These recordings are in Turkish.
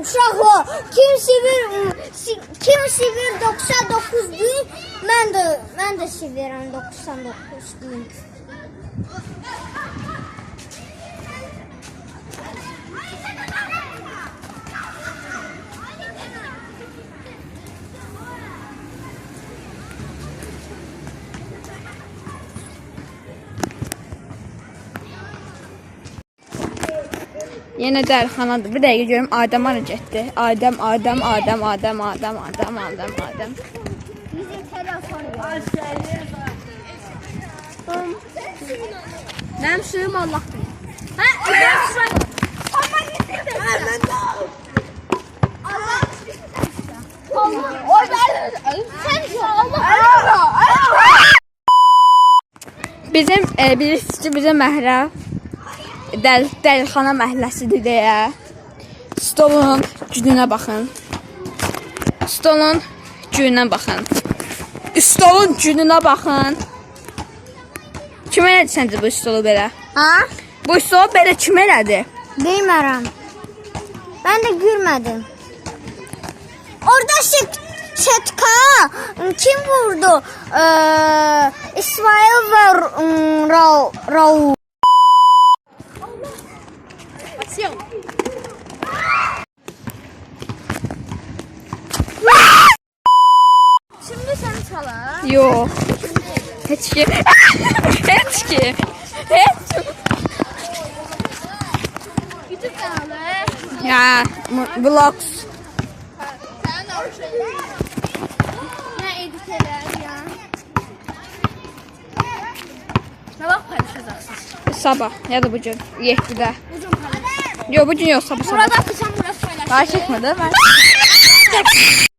Uşaq o. Kim sivir si- kim sivir 99 gün, mən də mən də sivirəm 99 gün. Yenə dərxanadır. Bir dəqiqə görüm Adəm hara getdi. Adəm, Adəm, Adəm, Adəm, Adəm, Adəm, Adəm, Adəm. Bizim telefon. Mənim suyum Allah bilir. Hə, mən sürəm. Amma getirdim. Mən də. Allah. Allah. Sen Allah. Bizim e, bilirsiniz ki, bizim məhlə dəl, dəlxana məhəlləsidir deyə. Stolun gününə baxın. Stolun gününə baxın. Stolun gününə baxın. Kim elədi səncə bu stolu belə? Ha? Bu stolu belə kim elədi? Bilmərəm. Ben de görmedim. Orada şık şetka kim vurdu? Ee, İsmail ve Ra Raul. Şimdi sen çalar. Yo. Heç ki. Heç ki. Heç. YouTube kanalı. Ya, vlogs. Sen o şeyler. Ne editler ya? Ne vaxt paylaşacaqsınız? Sabah ya da bugün 7-də. Bugün paylaş. Yo bugün yox, sabah sabah. Burada atacağım biraz paylaş. Fark etmedi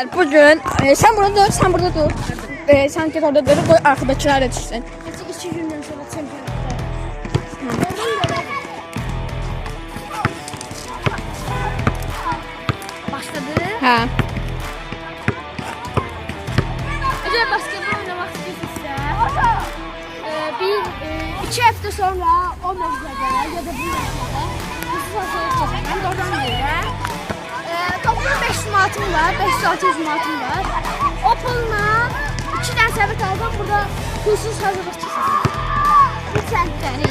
ben. Bugün e, sen burada dur, sen burada dur. E, sen git orada dur, koy arkadakiler yetişsin. İki gündən sonra çempionatda. Başladı. Ha. Əgər basketbol oynamaq istəyirsinizsə, e, bir, e, iki həftə sonra o mövzuda ya da bu mövzuda hızlı hazırlıq çəkəcəm. Doğrudan deyirəm. E, toplam 500 manatım var, 500-600 manatım var. O pulla iki dənə səbət aldım, burada pulsuz hazırlıq çəkəcəm. Bir səntləri.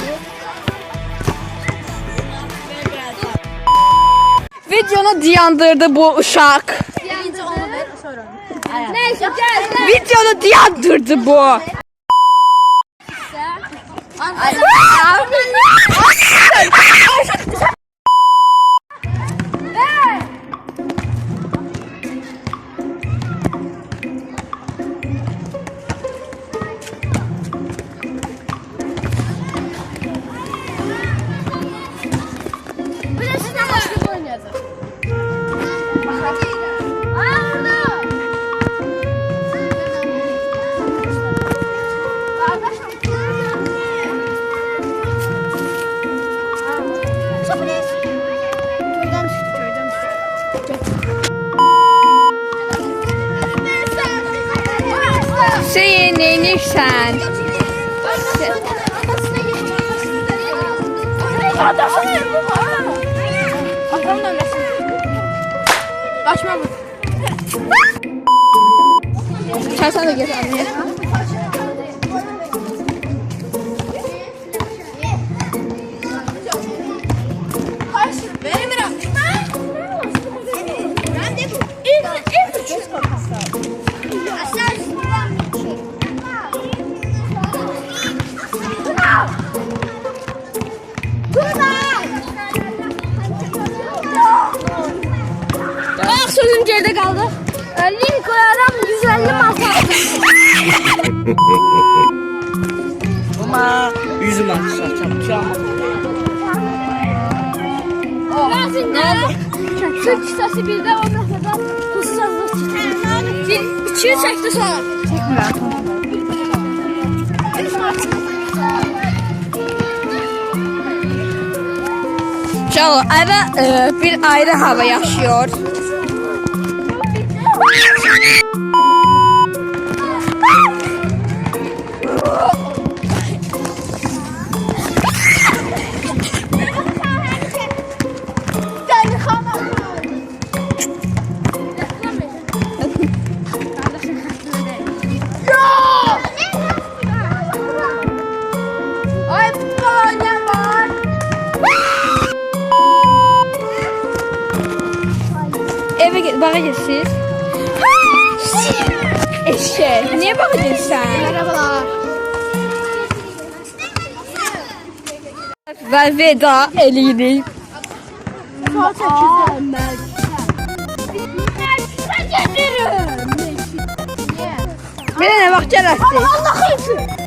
Videonu diyandırdı bu onu. Neyse, gəl. Videonu diyandırdı bu. Bir Hüseyin neynirsən? Atamın ölmesin. Kaçma bu. Sen sana gel anne. Ama yüzüm açacağım. Lazımda. Türk hissesi bir de ondan sonra hızlı hızlı. Bir, iki çekti. Çal, eve e, bir ayrı hava yaşıyor. Və veda eləyirik. Sual çəkirsən. Mən gedirim. Bir də nə vaxt gələrsiniz? Allah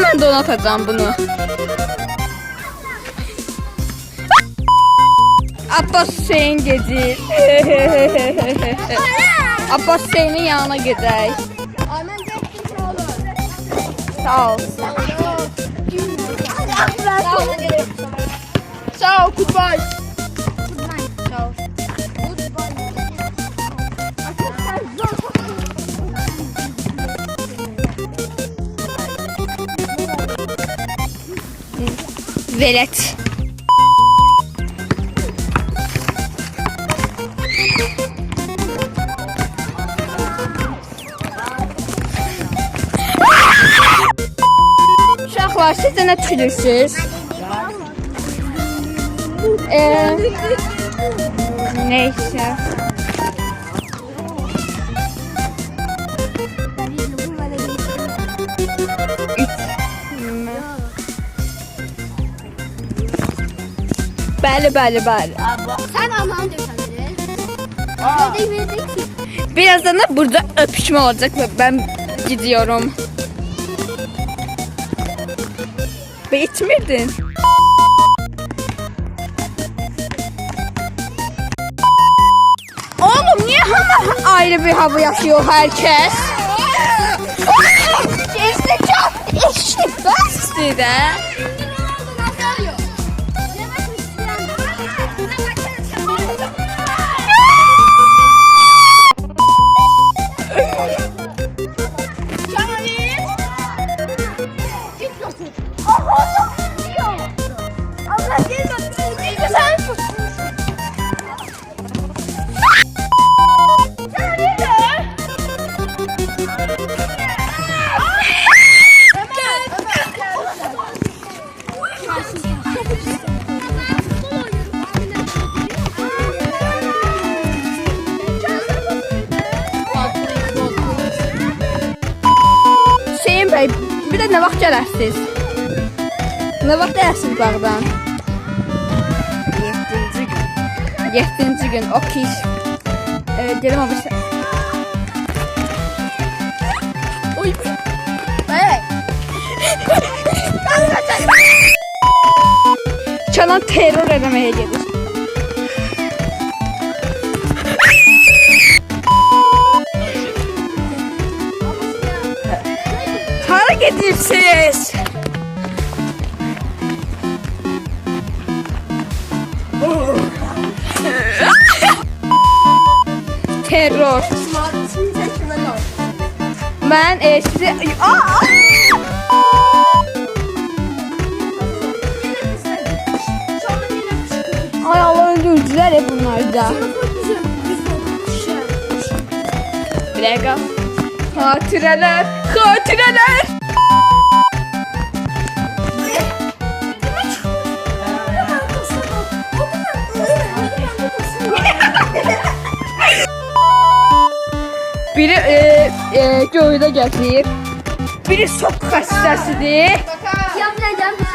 üçün. Atsam mən də ona atacağım bunu. Abbas Hüseyin gedir. Abbas Hüseyinin yanına gedək. Sağ ol. Sağ ol, goodbye. Velet. Uşaqlar, siz də nə düşünürsünüz? Ee, neyse. Bəli, bəli, bəli. Sen Verdik verdik. Birazdan da burada öpüşme olacak ve ben gidiyorum. Ve içmirdin. Oğlum niye hava ayrı bir hava yaşıyor herkes? Gerizekalı eşek ben size. De ne vaxt gələrsiniz? Ne vaxt gələrsiniz bağdan? 7-ci gün. 7-ci gün, okey. Ee, gelin abi. Oy. Çalan terör eləməyə gedir. Gedirsiniz? Terror. Ben e, size... Aa! Ay Allah öldürdüler hep bunlar da. Bir dakika. Hatireler, hatireler. Biri e, e, göydə gəzir. Biri çox xəstəsidir. Yapmayacağım.